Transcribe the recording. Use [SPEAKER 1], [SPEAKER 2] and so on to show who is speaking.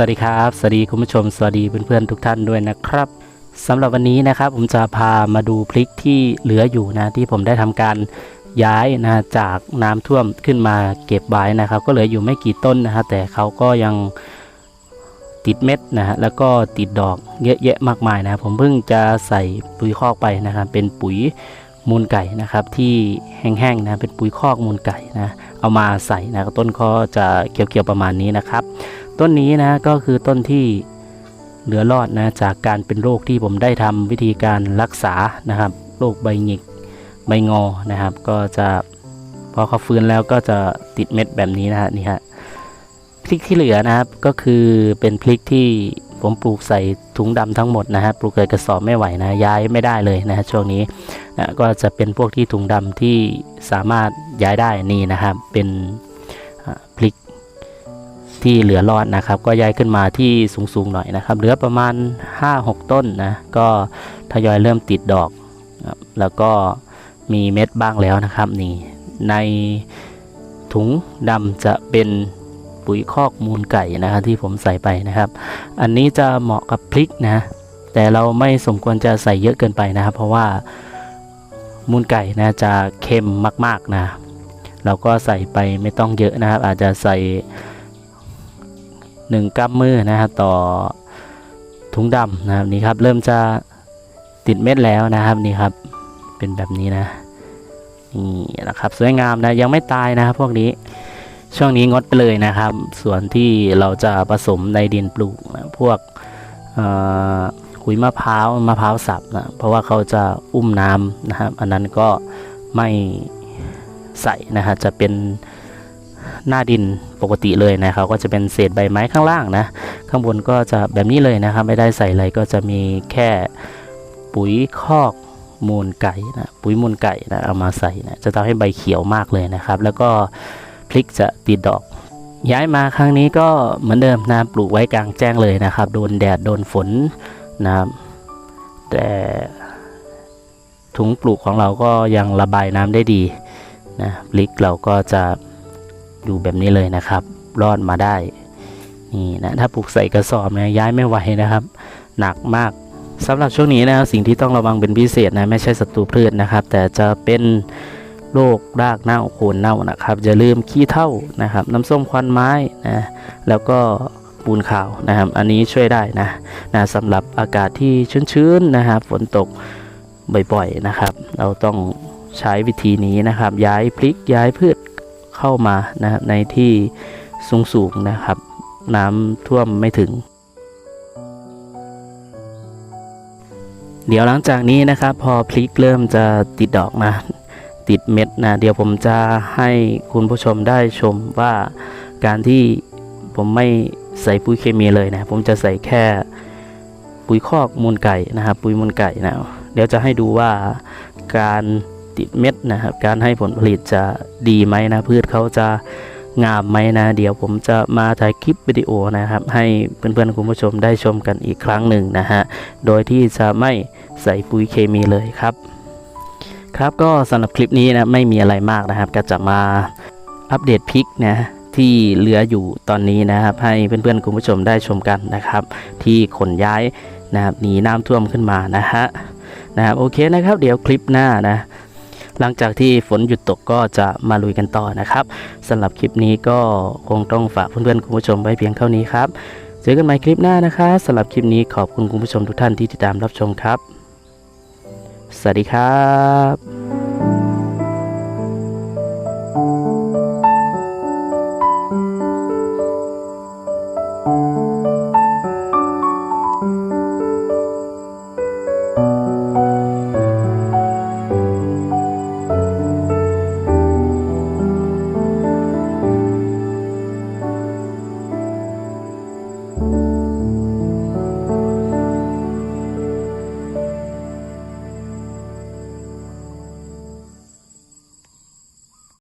[SPEAKER 1] สวัสดีครับ สวัสดีคุณผู้ชม สวัสดีเพื่อนๆทุกท่านด้วยนะครับสำหรับวันนี้นะครับผมจะพามาดูพลิกที่เหลืออยู่นะที่ผมได้ทำการย้ายนะจากน้ำท่วมขึ้นมาเก็บไว้นะครับ ก็เหลืออยู่ไม่กี่ต้นนะฮะแต่เขาก็ยัง ติดเม็ดนะฮะแล้วก็ติดดอกเยอะแยะมากมายนะผมเพิ่งจะใส่ปุ๋ยคอกไปนะครับเป็นปุ๋ยมูลไก่นะครับที่แห้งๆนะเป็นปุ๋ยคอกมูลไก่นะเอามาใส่นะต้นก็จะเขียวๆประมาณนี้นะครับ ต้นนี้นะก็คือต้นที่เหลือรอดนะจากการเป็นโรคที่ผมได้ทำวิธีการรักษานะครับโรคใบหงิกใบงอนะครับ ก็จะพอเขาฟื้นแล้วก็จะติดเม็ดแบบนี้นะฮะนี่ฮะ พริกที่เหลือนะครับ ก็คือเป็นพริกที่ผมปลูกใส่ถุงดำทั้งหมดนะฮะปลูกใส่กระสอบไม่ไหวนะย้ายไม่ได้เลยนะฮะช่วงนี้นะก็จะเป็นพวกที่ถุงดำที่สามารถย้ายได้นี่นะครับ เป็นพริกที่เหลือรอดนะครับ ก็ย้ายขึ้นมาที่สูงๆหน่อยนะครับ เหลือประมาณ 5-6 ต้นนะก็ทยอยเริ่มติดดอก แล้วก็มีเม็ดบ้างแล้วนะครับนี่ในถุงดำจะเป็น ปุ๋ยคอกมูลไก่นะครับที่ผมใส่ไปนะครับ อันนี้จะเหมาะกับพริกนะ แต่เราไม่สมควรจะใส่เยอะเกินไปนะครับ เพราะว่ามูลไก่นะจะเค็มมากๆนะ เราก็ใส่ไปไม่ต้องเยอะนะครับ อาจจะใส่หนึ่งกำมือนะครับต่อถุงดำนะครับนี่ครับ เริ่มจะติดเม็ดแล้วนะครับนี่ครับ เป็นแบบนี้นะนี่นะครับ สวยงามนะยังไม่ตายนะครับพวกนี้ ช่วงนี้งดไปเลยนะครับ ส่วนที่เราจะผสมในดินปลูกนะพวกขุยมะพร้าวมะพร้าวสับนะเพราะว่าเขาจะอุ้มน้ำนะครับ อันนั้นก็ไม่ใส่นะฮะจะเป็นหน้าดินปกติเลยนะครับ ก็จะเป็นเศษใบไม้ข้างล่างนะ ข้างบนก็จะแบบนี้เลยนะครับ ไม่ได้ใส่อะไรก็จะมีแค่ปุ๋ยคอกมูลไก่นะปุ๋ยมูลไก่นะเอามาใส่นะจะทำให้ใบเขียวมากเลยนะครับ แล้วก็ พลิกจะติดดอก ย้ายมาครั้งนี้ก็เหมือนเดิมนะปลูกไว้กลางแจ้งเลยนะครับ โดนแดดโดนฝนนะครับแต่ถุงปลูกของเราก็ยังระบายน้ำได้ดีนะพลิกเราก็จะอยู่แบบนี้เลยนะครับ รอดมาได้นี่นะถ้าปลูกใส่กระสอบนี่ยย้ายไม่ไหวนะครับ หนักมากสำหรับช่วงนี้นะครับสิ่งที่ต้องระวังเป็นพิเศษนะไม่ใช่ศัตรูพืชนะครับ แต่จะเป็น โรครากเน่าโคนเน่านะครับอย่าลืมขี้เท่านะครับ น้ำส้มควันไม้นะแล้วก็ปูนขาวนะครับ อันนี้ช่วยได้นะนะสำหรับอากาศที่ชื้นๆนะครับฝนตกบ่อยๆนะครับ เราต้องใช้วิธีนี้นะครับ ย้ายพลิกย้ายพืชเข้ามานะครับในที่สูงๆนะครับ น้ำท่วมไม่ถึงเดี๋ยวหลังจากนี้นะครับพอพลิกเริ่มจะติดดอกนะ ติดเม็ดนะเดี๋ยวผมจะให้คุณผู้ชมได้ชมว่าการที่ผมไม่ใส่ปุ๋ยเคมีเลยนะ ผมจะใส่แค่ปุ๋ยคอกมูลไก่นะครับ ปุ๋ยมูลไก่นะเดี๋ยวจะให้ดูว่าการติดเม็ดนะครับ การให้ผลผลิตจะดีไหมนะพืชเขาจะงามไหมนะ เดี๋ยวผมจะมาถ่ายคลิปวิดีโอนะครับ ให้เพื่อนๆคุณผู้ชมได้ชมกันอีกครั้งหนึ่งนะฮะโดยที่จะไม่ใส่ปุ๋ยเคมีเลยครับ ครับก็สำหรับคลิปนี้นะไม่มีอะไรมากนะครับ ก็จะมาอัปเดตพิกนะที่เหลืออยู่ตอนนี้นะครับ ให้เพื่อนๆคุณผู้ชมได้ชมกันนะครับ ที่ขนย้ายนะครับหนีน้ำท่วมขึ้นมานะฮะนะครับโอเคนะครับ เดี๋ยวคลิปหน้านะหลังจากที่ฝนหยุดตกก็จะมาลุยกันต่อนะครับสำหรับคลิปนี้ก็คงต้องฝากเพื่อนๆคุณผู้ชมไว้เพียงเท่านี้ครับ เจอกันใหม่คลิปหน้านะครับสำหรับคลิปนี้ขอบคุณคุณผู้ชมทุกท่านที่ติดตามรับชมครับ สวัสดีครับ